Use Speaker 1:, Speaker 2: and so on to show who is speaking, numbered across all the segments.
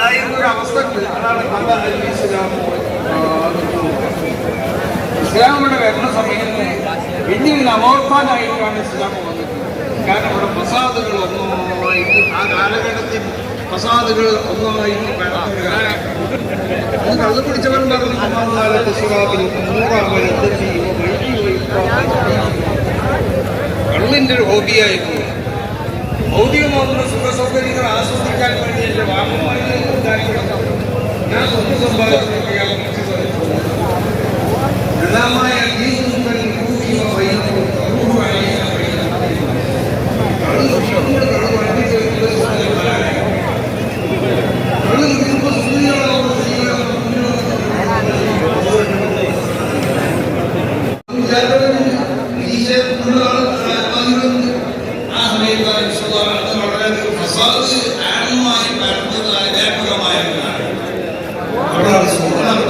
Speaker 1: ഉണ്ടായിരുന്ന ഒരു അവസ്ഥക്ക് ഇസ്ലാം ഇസ്ലാം ഇവിടെ വരുന്ന സമയത്ത് വലിയൊരു നവോത്ഥാനായിട്ടാണ് ഇസ്ലാം വന്നത് കാരണം ഇവിടെ പ്രസാദുകൾ ഒന്നൊന്നായിട്ട് ആ കാലഘട്ടത്തിൽ പ്രസാദുകൾ ഒന്നൊന്നായിട്ട് കള്ളു പിടിച്ചവൻ പറഞ്ഞു കാലത്ത് ശിവാബിന് കള്ളിന്റെ ഒരു ഹോബിയായിരുന്നു ഭൗതികമാകുന്ന സുഖ സൗകര്യങ്ങൾ ആസ്വദിക്കാൻ വേണ്ടി എന്റെ വാഹനമായി ഞാൻ സ്വന്തം എല്ലാമായ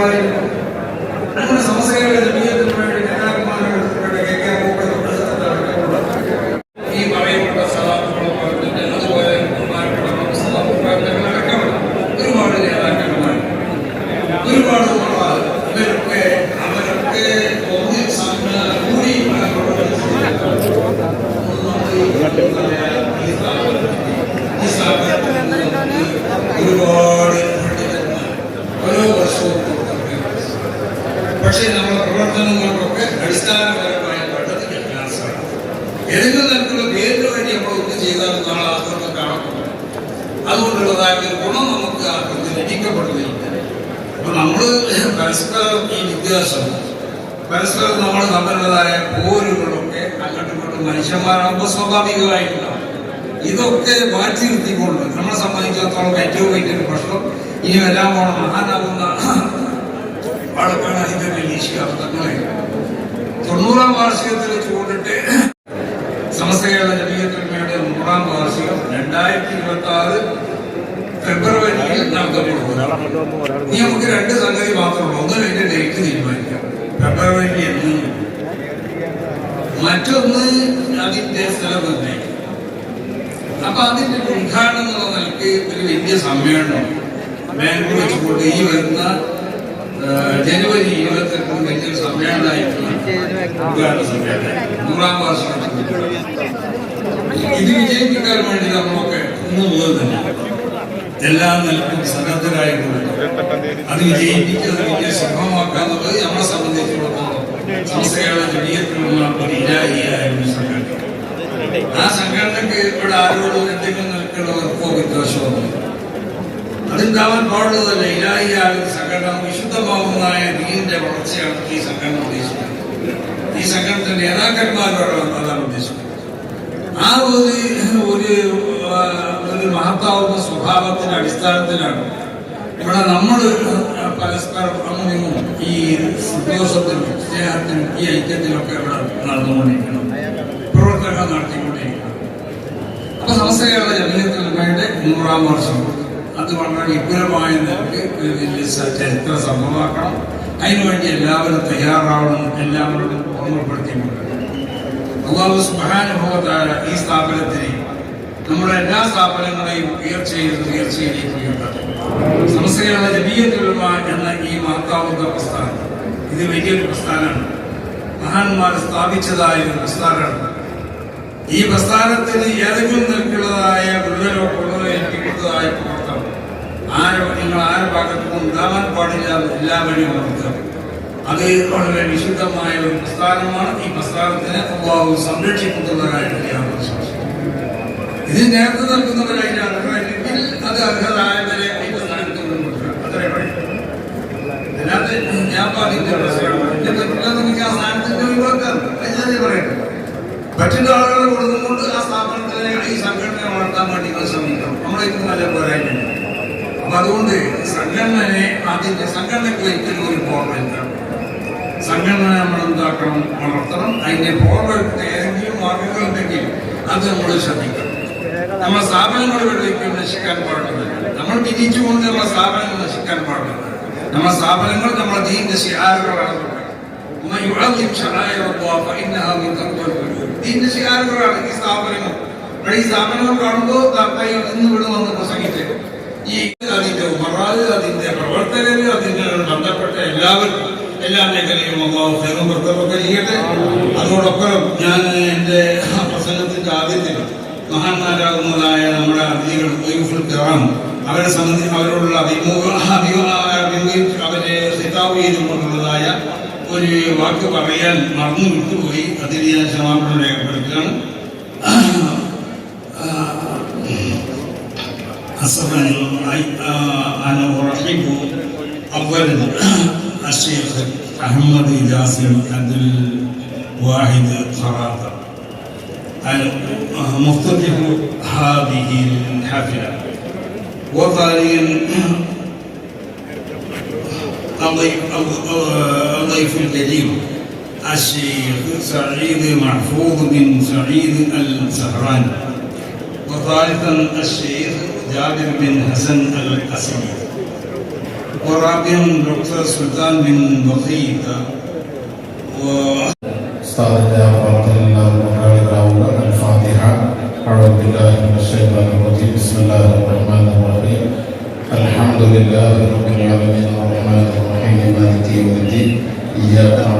Speaker 1: আমাদের പക്ഷേ നമ്മുടെ പ്രവർത്തനങ്ങൾക്കൊക്കെ അടിസ്ഥാനപരമായ പഠന വിദ്യാഭ്യാസമാണ് ഏതെങ്കിലും തരത്തിലുള്ള പേരിന് വേണ്ടി നമ്മൾ ഒന്നും ചെയ്താൽ നാളെ ആത്മക്ക് കാണപ്പെടും അതുകൊണ്ടുള്ളതായ ഗുണം നമുക്ക് ആത്മക്ക് ലഭിക്കപ്പെടുന്നില്ല. അപ്പൊ നമ്മൾ പരസ്പരം ഈ വ്യത്യാസം പരസ്പരം നമ്മൾ തമ്മിലുള്ളതായ പോരുകളൊക്കെ അങ്ങോട്ടും ഇങ്ങോട്ടും മനുഷ്യന്മാരാകുമ്പോൾ സ്വാഭാവികമായിട്ടുണ്ടാവും. ഇതൊക്കെ മാറ്റി നിർത്തിക്കൊണ്ട് നമ്മളെ സംബന്ധിച്ചിടത്തോളം ഏറ്റവും വലിയൊരു പ്രശ്നം ഇനി വരാൻ പോണ മഹാനാകുന്ന വാഴക്കാട് നിരീക്ഷിക്കാത്തങ്ങളെ തൊണ്ണൂറാം വാർഷികത്തിൽ ചൂണ്ടിട്ട് സമസ്ത കേരള ജമീയത്തുമയുടെ നൂറാം വാർഷികം രണ്ടായിരത്തി ഇരുപത്തി ആറ് ഫെബ്രുവരിയിൽ നടത്തപ്പെടുന്നു ഇനി നമുക്ക് രണ്ട് സംഗതി മാത്രമുള്ളൂ ഒന്ന് അതിന്റെ ഡേറ്റ് തീരുമാനിക്കാം. ഫെബ്രുവരി എന്ന്. മറ്റൊന്ന് അതിന്റെ സ്ഥലം നിർണയിക്കും. അപ്പൊ അതിന്റെ ഉദ്ഘാടനം എന്നുള്ള ഒരു വലിയ സമ്മേളനം ബാംഗ്ലൂർ വെച്ചുകൊണ്ട് ഈ വരുന്ന ജനുവരി നൂറാം വാർഷികം ഇത് വിജയിപ്പിക്കാൻ വേണ്ടി നമ്മളൊക്കെ ഇന്ന് എല്ലാ നിലക്കും സന്നദ്ധരായിട്ടുണ്ട് അത് വിജയിപ്പിക്കുന്നതിന് വലിയ നമ്മളെ സംബന്ധിച്ചിടത്തോളം സംസ്ഥയുടെ ഇരായിയായ ആ സംഘടനയ്ക്ക് ഇവിടെ ആരോടും എന്തെങ്കിലും നിൽക്കണവർക്കോ വിദ്വേഷമൊന്നും വിദ്വേഷമോ അതുണ്ടാവാൻ പാടുള്ളതല്ല. ഒരു സംഘടന വിശുദ്ധമാവുന്നതായ നീന്റെ വളർച്ചയാണ് ഈ സംഘടന ഉദ്ദേശിക്കുന്നത്. ഈ സംഘടനത്തിന്റെ നേതാക്കന്മാരോടാണ് അതാണ് ഉദ്ദേശിക്കുന്നത് ആ ഒരു ഒരു ഒരു മഹത്താവുന്ന സ്വഭാവത്തിന്റെ അടിസ്ഥാനത്തിലാണ് ഇവിടെ നമ്മൾ പരസ്പരം അങ്ങനെയും ഈ സന്തോഷത്തിനും സ്നേഹത്തിനും ഈ ഐക്യത്തിനൊക്കെ ഇവിടെ നടന്നുകൊണ്ടിരിക്കണം. പ്രവർത്തനങ്ങൾ നടത്തിക്കൊണ്ടിരിക്കണം. അപ്പൊ സമസ്തകളുടെ ജനീയത്തിലുമയുടെ നൂറാം വർഷം. അത് വളരെ വിപുലമായ നിലയ്ക്ക് ഇതിന്റെ സ- ചരിത്ര അതിനുവേണ്ടി എല്ലാവരും തയ്യാറാവണം എല്ലാവരും ഓർമ്മപ്പെടുത്തിയിട്ടുണ്ട്. അള്ളാഹു സുബാനുഭവത്തായ ഈ സ്ഥാപനത്തിനെ നമ്മുടെ എല്ലാ സ്ഥാപനങ്ങളെയും ഉയർച്ചയിൽ ഉയർച്ചയിലേക്ക് എന്ന ഈ മാതാവിന്റെ പ്രസ്ഥാനം ഇത് വലിയൊരു പ്രസ്ഥാനമാണ്. മഹാന്മാർ സ്ഥാപിച്ചതായ ഒരു പ്രസ്ഥാനമാണ്. ഈ പ്രസ്ഥാനത്തിന് ഏതെങ്കിലും നിലക്കുള്ളതായ ഗുരുതരോ കൊള്ളതോ ഏൽപ്പിക്കുന്നതായ ആര് നിങ്ങൾ ആരുടെ ഭാഗത്തും ഉണ്ടാകാൻ പാടില്ല എല്ലാ എല്ലാവരെയും നമുക്ക് അത് വളരെ വിശുദ്ധമായ ഒരു പ്രസ്ഥാനമാണ്. ഈ പ്രസ്ഥാനത്തിനെ അള്ളാഹു സംരക്ഷിക്കുന്നവരായിട്ട് ഞാൻ വിശ്വസിക്കുന്നു ഇത് നേരത്തെ നൽകുന്നവരായിട്ട് അർഹരായില്ലെങ്കിൽ അത് അർഹരായവരെ മറ്റുള്ള ആളുകളെ കൊടുക്കുകൊണ്ട് ആ സ്ഥാപനത്തിനെ ഈ സംഘടനയെ വളർത്താൻ വേണ്ടി ശ്രമിക്കണം. നമ്മളെ നല്ല പോരായ്മ. അപ്പൊ അതുകൊണ്ട് സംഘടനയെ അതിന്റെ സംഘടനയ്ക്ക് വയ്ക്കുന്ന ഒരു ഫോർവേറ്റാണ് സംഘടന നമ്മൾ എന്താക്കണം? വളർത്തണം. അതിന്റെ ഫോർവേഡ് ഏതെങ്കിലും മാർഗങ്ങൾ ഉണ്ടെങ്കിൽ അത് നമ്മൾ ശ്രദ്ധിക്കണം. നമ്മളെ സ്ഥാപനങ്ങൾ വെള്ളയ്ക്കും നശിക്കാൻ പാടുന്നത് നമ്മൾ തിരിച്ചു കൊണ്ട് നമ്മളെ സ്ഥാപനങ്ങൾ നശിക്കാൻ പാടില്ല നമ്മളെ സ്ഥാപനങ്ങൾ നമ്മളെ ദീന്റെ ശിഹാറുകളാണ് ദീന്റെ ശിഹാറുകളാണ് ഈ സ്ഥാപനങ്ങൾ. ഈ സ്ഥാപനങ്ങൾ കാണുമ്പോൾ ഇന്ന് ഇവിടെ പ്രസംഗിച്ചേക്കും. ഈ അതിന്റെ ഉമറാവ് അതിന്റെ പ്രവർത്തകര് അതിന്റെ ബന്ധപ്പെട്ട എല്ലാവർക്കും എല്ലാ മേഖലയും അള്ളാഹു ഹൈറും വൃത്തമൊക്കെ ചെയ്യട്ടെ. അതോടൊപ്പം ഞാൻ എന്റെ പ്രസംഗത്തിന്റെ ആദ്യത്തിൽ മഹാന്മാരാകുന്നതായ നമ്മുടെ അതിഥികൾ കിറാം അവരെ സംബന്ധിച്ച് അവരോടുള്ള അവരെ ഹിതാബ് ചെയ്തുകൊണ്ടുള്ളതായ ഒരു വാക്ക് പറയാൻ മറന്നു വിട്ടുപോയി. അതിന് ഞാൻ ക്ഷമാപണം രേഖപ്പെടുത്തുകയാണ്. أصلا أنا أرحب أولا الشيخ أحمد جاسم عبد الواحد خراطة مفتتح هذه الحفلة. وثانيا الضيف الكريم الشيخ سعيد محفوظ بن سعيد السهراني وثالثا الشيخ جابر بن حسن الأسلي ورابعا دكتور سلطان بن
Speaker 2: بخيت استاذنا الله الفاتحه اعوذ بالله من الشيطان الرجيم بسم الله الرحمن الرحيم الحمد لله رب العالمين الرحمن الرحيم مالك يوم الدين اياك نعبد